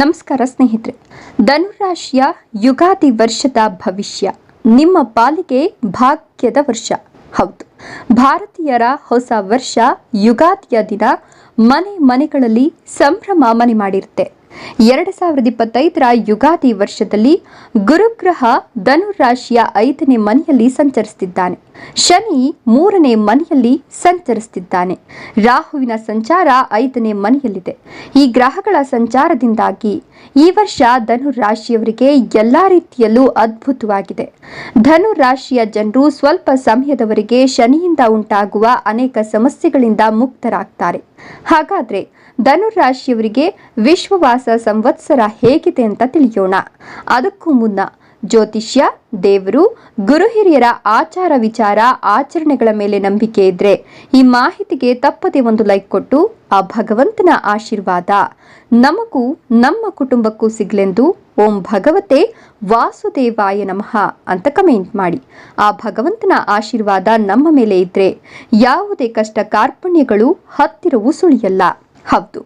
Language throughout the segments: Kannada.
ನಮಸ್ಕಾರ ಸ್ನೇಹಿತರೆ. ಧನುರಾಶಿಯ ಯುಗಾದಿ ವರ್ಷದ ಭವಿಷ್ಯ, ನಿಮ್ಮ ಪಾಲಿಗೆ ಭಾಗ್ಯದ ವರ್ಷ. ಹೌದು, ಭಾರತೀಯರ ಹೊಸ ವರ್ಷ ಯುಗಾದಿಯ ದಿನ ಮನೆ ಮನೆಗಳಲ್ಲಿ ಸಂಭ್ರಮ ಮನೆ ಮಾಡಿರುತ್ತೆ. ಎರಡು ಸಾವಿರದ ಇಪ್ಪತ್ತೈದರ ಯುಗಾದಿ ವರ್ಷದಲ್ಲಿ ಗುರುಗ್ರಹ ಧನುರಾಶಿಯ ಐದನೇ ಮನೆಯಲ್ಲಿ ಸಂಚರಿಸುತ್ತಿದ್ದಾನೆ ಶನಿ ಮೂರನೇ ಮನೆಯಲ್ಲಿ ಸಂಚರಿಸುತ್ತಿದ್ದಾನೆ. ರಾಹುವಿನ ಸಂಚಾರ ಐದನೇ ಮನೆಯಲ್ಲಿದೆ. ಈ ಗ್ರಹಗಳ ಸಂಚಾರದಿಂದಾಗಿ ಈ ವರ್ಷ ಧನು ರಾಶಿಯವರಿಗೆ ಎಲ್ಲ ರೀತಿಯಲ್ಲೂ ಅದ್ಭುತವಾಗಿದೆ. ಧನು ರಾಶಿಯ ಜನರು ಸ್ವಲ್ಪ ಸಮಯದವರೆಗೆ ಶನಿಯಿಂದ ಉಂಟಾಗುವ ಅನೇಕ ಸಮಸ್ಯೆಗಳಿಂದ ಮುಕ್ತರಾಗ್ತಾರೆ. ಹಾಗಾದ್ರೆ ಧನು ರಾಶಿಯವರಿಗೆ ವಿಶ್ವವಾಸ ಸಂವತ್ಸರ ಹೇಗಿದೆ ಅಂತ ತಿಳಿಯೋಣ. ಅದಕ್ಕೂ ಮುನ್ನ ಜ್ಯೋತಿಷ್ಯ, ದೇವರು, ಗುರು ಹಿರಿಯರ ಆಚಾರ ವಿಚಾರ, ಆಚರಣೆಗಳ ಮೇಲೆ ನಂಬಿಕೆ ಇದ್ರೆ ಈ ಮಾಹಿತಿಗೆ ತಪ್ಪದೆ ಒಂದು ಲೈಕ್ ಕೊಟ್ಟು ಆ ಭಗವಂತನ ಆಶೀರ್ವಾದ. ನಮಗೂ ನಮ್ಮ ಕುಟುಂಬಕ್ಕೂ ಸಿಗ್ಲೆಂದು ಓಂ ಭಗವತೆ ವಾಸುದೇವಾಯ ನಮಃ ಅಂತ ಕಮೆಂಟ್ ಮಾಡಿ. ಆ ಭಗವಂತನ ಆಶೀರ್ವಾದ ನಮ್ಮ ಮೇಲೆ ಇದ್ರೆ ಯಾವುದೇ ಕಷ್ಟ ಕಾರ್ಪಣ್ಯಗಳು ಹತ್ತಿರವೂ ಸುಳಿಯಲ್ಲ. ಹೌದು.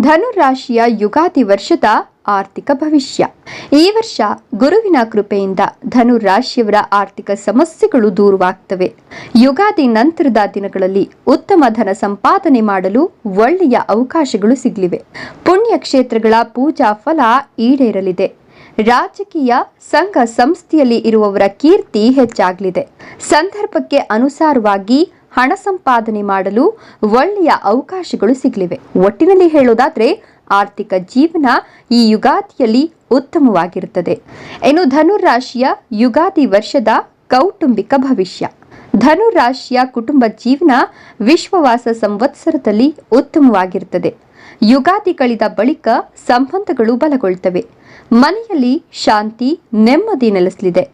ಧನುರಾಶಿಯ ಯುಗಾದಿ ವರ್ಷದ ಆರ್ಥಿಕ ಭವಿಷ್ಯ. ಈ ವರ್ಷ ಗುರುವಿನ ಕೃಪೆಯಿಂದ ಧನು ರಾಶಿಯವರ ಆರ್ಥಿಕ ಸಮಸ್ಯೆಗಳು ದೂರವಾಗ್ತವೆ. ಯುಗಾದಿ ನಂತರದ ದಿನಗಳಲ್ಲಿ ಉತ್ತಮ ಧನ ಸಂಪಾದನೆ ಮಾಡಲು ಒಳ್ಳೆಯ ಅವಕಾಶಗಳು ಸಿಗಲಿವೆ. ಪುಣ್ಯ ಕ್ಷೇತ್ರಗಳ ಪೂಜಾ ಫಲ ಈಡೇರಲಿದೆ. ರಾಜಕೀಯ ಸಂಘ ಸಂಸ್ಥೆಯಲ್ಲಿ ಇರುವವರ ಕೀರ್ತಿ ಹೆಚ್ಚಾಗಲಿದೆ. ಸಂದರ್ಭಕ್ಕೆ ಅನುಸಾರವಾಗಿ ಹಣ ಸಂಪಾದನೆ ಮಾಡಲು ಒಳ್ಳೆಯ ಅವಕಾಶಗಳು ಸಿಗಲಿವೆ. ಒಟ್ಟಿನಲ್ಲಿ ಹೇಳೋದಾದ್ರೆ ಆರ್ಥಿಕ ಜೀವನ ಈ ಯುಗಾದಿಯಲ್ಲಿ ಉತ್ತಮವಾಗಿರುತ್ತದೆ. ಇನ್ನು ಧನುರಾಶಿಯ ಯುಗಾದಿ ವರ್ಷದ ಕೌಟುಂಬಿಕ ಭವಿಷ್ಯ. ಧನುರಾಶಿಯ ಕುಟುಂಬ ಜೀವನ ವಿಶ್ವವಾಸ ಸಂವತ್ಸರದಲ್ಲಿ ಉತ್ತಮವಾಗಿರುತ್ತದೆ. ಯುಗಾದಿ ಕಳೆದ ಬಳಿಕ ಸಂಬಂಧಗಳು ಬಲಗೊಳ್ತವೆ. ಮನೆಯಲ್ಲಿ ಶಾಂತಿ, ನೆಮ್ಮದಿ ನೆಲೆಸಲಿದೆ.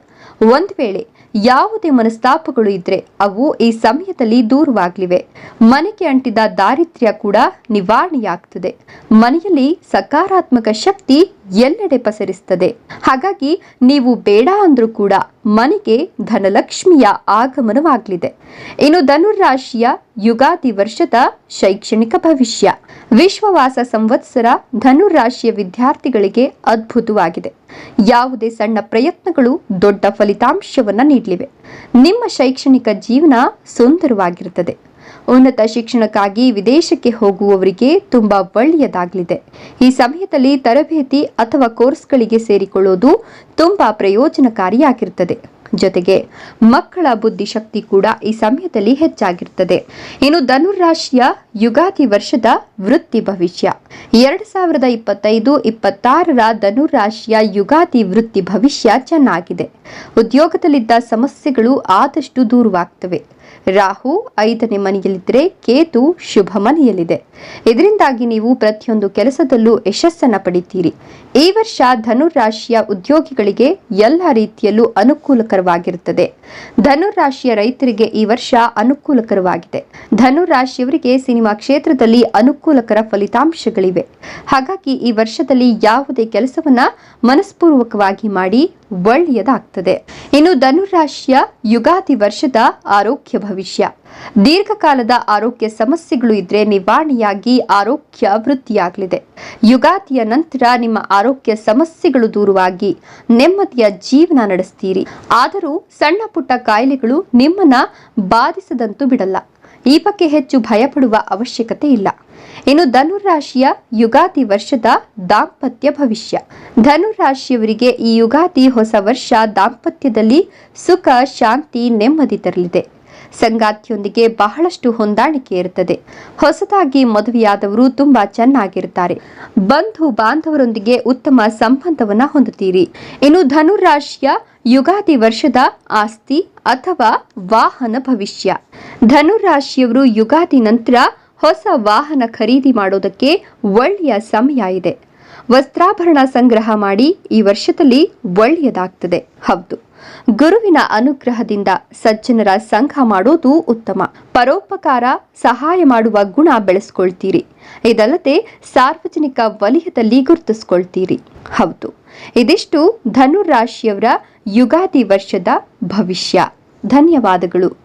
ಒಂದು ವೇಳೆ ಯಾವುದೇ ಮನಸ್ತಾಪಗಳು ಇದ್ರೆ ಅವು ಈ ಸಮಯದಲ್ಲಿ ದೂರವಾಗಲಿವೆ. ಮನೆಗೆ ಅಂಟಿದ ದಾರಿದ್ರ್ಯ ಕೂಡ ನಿವಾರಣೆಯಾಗ್ತದೆ. ಮನೆಯಲ್ಲಿ ಸಕಾರಾತ್ಮಕ ಶಕ್ತಿ ಎಲ್ಲೆಡೆ ಪಸರಿಸ್ತದೆ. ಹಾಗಾಗಿ ನೀವು ಬೇಡ ಅಂದ್ರೂ ಕೂಡ ಮನೆಗೆ ಧನಲಕ್ಷ್ಮಿಯ ಆಗಮನವಾಗಲಿದೆ. ಇನ್ನು ಧನುರಾಶಿಯ ಯುಗಾದಿ ವರ್ಷದ ಶೈಕ್ಷಣಿಕ ಭವಿಷ್ಯ. ವಿಶ್ವವಾಸ ಸಂವತ್ಸರ ಧನುರಾಶಿಯ ವಿದ್ಯಾರ್ಥಿಗಳಿಗೆ ಅದ್ಭುತವಾಗಿದೆ. ಯಾವುದೇ ಸಣ್ಣ ಪ್ರಯತ್ನಗಳು ದೊಡ್ಡ ಫಲಿತಾಂಶವನ್ನ ನೀಡಲಿವೆ. ನಿಮ್ಮ ಶೈಕ್ಷಣಿಕ ಜೀವನ ಸುಂದರವಾಗಿರುತ್ತದೆ ಉನ್ನತ ಶಿಕ್ಷಣಕ್ಕಾಗಿ ವಿದೇಶಕ್ಕೆ ಹೋಗುವವರಿಗೆ ತುಂಬಾ ಒಳ್ಳೆಯದಾಗಲಿದೆ. ಈ ಸಮಯದಲ್ಲಿ ತರಬೇತಿ ಅಥವಾ ಕೋರ್ಸ್ಗಳಿಗೆ ಸೇರಿಕೊಳ್ಳೋದು ತುಂಬಾ ಪ್ರಯೋಜನಕಾರಿಯಾಗಿರುತ್ತದೆ. ಜೊತೆಗೆ ಮಕ್ಕಳ ಬುದ್ಧಿಶಕ್ತಿ ಕೂಡ ಈ ಸಮಯದಲ್ಲಿ ಹೆಚ್ಚಾಗಿರುತ್ತದೆ. ಇನ್ನು ಧನುರಾಶಿಯ ಯುಗಾದಿ ವರ್ಷದ ವೃತ್ತಿ ಭವಿಷ್ಯ. ಎರಡು ಸಾವಿರದ ಇಪ್ಪತ್ತೈದು ಇಪ್ಪತ್ತಾರರ ಧನುರಾಶಿಯ ಯುಗಾದಿ ವೃತ್ತಿ ಭವಿಷ್ಯ ಚೆನ್ನಾಗಿದೆ. ಉದ್ಯೋಗದಲ್ಲಿದ್ದ ಸಮಸ್ಯೆಗಳು ಆದಷ್ಟು ದೂರವಾಗ್ತವೆ. ರಾಹು ಐದನೇ ಮನೆಯಲ್ಲಿದ್ದರೆ ಕೇತು ಶುಭ ಮನೆಯಲ್ಲಿದೆ. ಇದರಿಂದಾಗಿ ನೀವು ಪ್ರತಿಯೊಂದು ಕೆಲಸದಲ್ಲೂ ಯಶಸ್ಸನ್ನ ಪಡಿತೀರಿ. ಈ ವರ್ಷ ಧನುರಾಶಿಯ ಉದ್ಯೋಗಿಗಳಿಗೆ ಎಲ್ಲ ರೀತಿಯಲ್ಲೂ ಅನುಕೂಲಕರವಾಗಿರುತ್ತದೆ. ಧನುರಾಶಿಯ ರೈತರಿಗೆ ಈ ವರ್ಷ ಅನುಕೂಲಕರವಾಗಿದೆ. ಧನುರಾಶಿಯವರಿಗೆ ಸಿನಿಮಾ ಕ್ಷೇತ್ರದಲ್ಲಿ ಅನುಕೂಲಕರ ಫಲಿತಾಂಶಗಳಿವೆ. ಹಾಗಾಗಿ ಈ ವರ್ಷದಲ್ಲಿ ಯಾವುದೇ ಕೆಲಸವನ್ನ ಮನಸ್ಪೂರ್ವಕವಾಗಿ ಮಾಡಿ ಒಳ್ಳೆಯದಾಗ್ತದೆ. ಇನ್ನು ಧನುರಾಶಿಯ ಯುಗಾದಿ ವರ್ಷದ ಆರೋಗ್ಯ ಭವಿಷ್ಯ. ದೀರ್ಘಕಾಲದ ಆರೋಗ್ಯ ಸಮಸ್ಯೆಗಳು ಇದ್ರೆ ನಿವಾರಣೆಯಾಗಿ ಆರೋಗ್ಯ ವೃದ್ಧಿಯಾಗಲಿದೆ. ಯುಗಾದಿಯ ನಂತರ ನಿಮ್ಮ ಆರೋಗ್ಯ ಸಮಸ್ಯೆಗಳು ದೂರವಾಗಿ ನೆಮ್ಮದಿಯ ಜೀವನ ನಡೆಸ್ತೀರಿ. ಆದರೂ ಸಣ್ಣ ಪುಟ್ಟ ಕಾಯಿಲೆಗಳು ನಿಮ್ಮನ್ನ ಬಾಧಿಸದಂತೂ ಬಿಡಲ್ಲ. ಈ ಬಗ್ಗೆ ಹೆಚ್ಚು ಭಯಪಡುವ ಅವಶ್ಯಕತೆ ಇಲ್ಲ. ಇನ್ನು ಧನುರಾಶಿಯ ಯುಗಾದಿ ವರ್ಷದ ದಾಂಪತ್ಯ ಭವಿಷ್ಯ. ಧನುರಾಶಿಯವರಿಗೆ ಈ ಯುಗಾದಿ ಹೊಸ ವರ್ಷ ದಾಂಪತ್ಯದಲ್ಲಿ ಸುಖ, ಶಾಂತಿ, ನೆಮ್ಮದಿ ತರಲಿದೆ. ಸಂಗಾತಿಯೊಂದಿಗೆ ಬಹಳಷ್ಟು ಹೊಂದಾಣಿಕೆ ಇರುತ್ತದೆ. ಹೊಸದಾಗಿ ಮದುವೆಯಾದವರು ತುಂಬಾ ಚೆನ್ನಾಗಿರುತ್ತಾರೆ. ಬಂಧು ಬಾಂಧವರೊಂದಿಗೆ ಉತ್ತಮ ಸಂಬಂಧವನ್ನ ಹೊಂದುತ್ತೀರಿ. ಇನ್ನು ಧನುರಾಶಿಯ ಯುಗಾದಿ ವರ್ಷದ ಆಸ್ತಿ ಅಥವಾ ವಾಹನ ಭವಿಷ್ಯ. ಧನುರಾಶಿಯವರು ಯುಗಾದಿ ನಂತರ ಹೊಸ ವಾಹನ ಖರೀದಿ ಮಾಡೋದಕ್ಕೆ ಒಳ್ಳೆಯ ಸಮಯ ಇದೆ. ವಸ್ತ್ರಾಭರಣ ಸಂಗ್ರಹ ಮಾಡಿ ಈ ವರ್ಷದಲ್ಲಿ ಒಳ್ಳೆಯದಾಗ್ತದೆ. ಹೌದು. ಗುರುವಿನ ಅನುಗ್ರಹದಿಂದ ಸಜ್ಜನರ ಸಂಘ ಮಾಡೋದು ಉತ್ತಮ. ಪರೋಪಕಾರ, ಸಹಾಯ ಮಾಡುವ ಗುಣ ಬೆಳೆಸ್ಕೊಳ್ತೀರಿ. ಇದಲ್ಲದೆ ಸಾರ್ವಜನಿಕ ವಲಯದಲ್ಲಿ ಗುರುತಿಸ್ಕೊಳ್ತೀರಿ. ಹೌದು, ಇದಿಷ್ಟು ಧನುರಾಶಿಯವರ ಯುಗಾದಿ ವರ್ಷದ ಭವಿಷ್ಯ. ಧನ್ಯವಾದಗಳು.